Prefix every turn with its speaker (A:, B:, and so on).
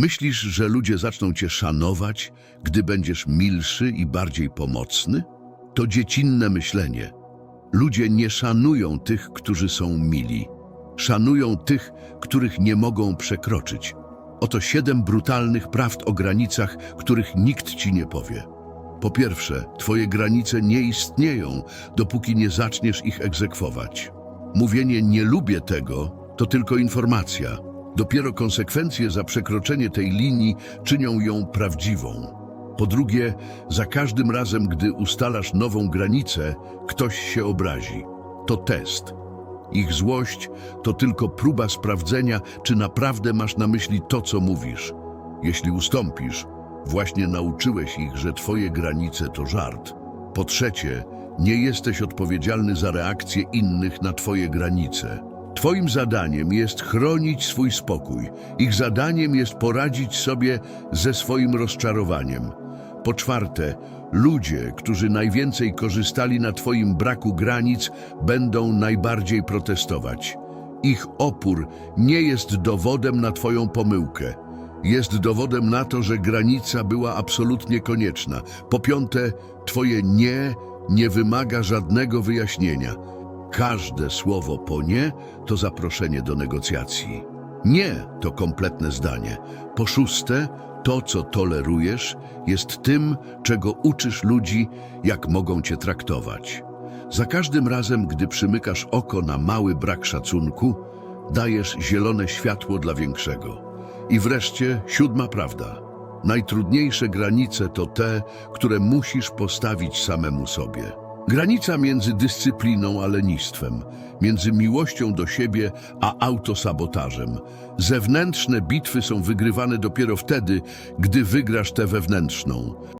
A: Myślisz, że ludzie zaczną cię szanować, gdy będziesz milszy i bardziej pomocny? To dziecinne myślenie. Ludzie nie szanują tych, którzy są mili. Szanują tych, których nie mogą przekroczyć. Oto siedem brutalnych prawd o granicach, których nikt ci nie powie. Po pierwsze, twoje granice nie istnieją, dopóki nie zaczniesz ich egzekwować. Mówienie nie lubię tego to tylko informacja. Dopiero konsekwencje za przekroczenie tej linii czynią ją prawdziwą. Po drugie, za każdym razem, gdy ustalasz nową granicę, ktoś się obrazi. To test. Ich złość to tylko próba sprawdzenia, czy naprawdę masz na myśli to, co mówisz. Jeśli ustąpisz, właśnie nauczyłeś ich, że twoje granice to żart. Po trzecie, nie jesteś odpowiedzialny za reakcje innych na twoje granice. Twoim zadaniem jest chronić swój spokój. Ich zadaniem jest poradzić sobie ze swoim rozczarowaniem. Po czwarte, ludzie, którzy najwięcej korzystali na Twoim braku granic, będą najbardziej protestować. Ich opór nie jest dowodem na Twoją pomyłkę. Jest dowodem na to, że granica była absolutnie konieczna. Po piąte, Twoje nie nie wymaga żadnego wyjaśnienia. Każde słowo po nie to zaproszenie do negocjacji. Nie to kompletne zdanie. Po szóste, to, co tolerujesz, jest tym, czego uczysz ludzi, jak mogą cię traktować. Za każdym razem, gdy przymykasz oko na mały brak szacunku, dajesz zielone światło dla większego. I wreszcie siódma prawda. Najtrudniejsze granice to te, które musisz postawić samemu sobie. Granica między dyscypliną a lenistwem, między miłością do siebie a autosabotażem. Zewnętrzne bitwy są wygrywane dopiero wtedy, gdy wygrasz tę wewnętrzną.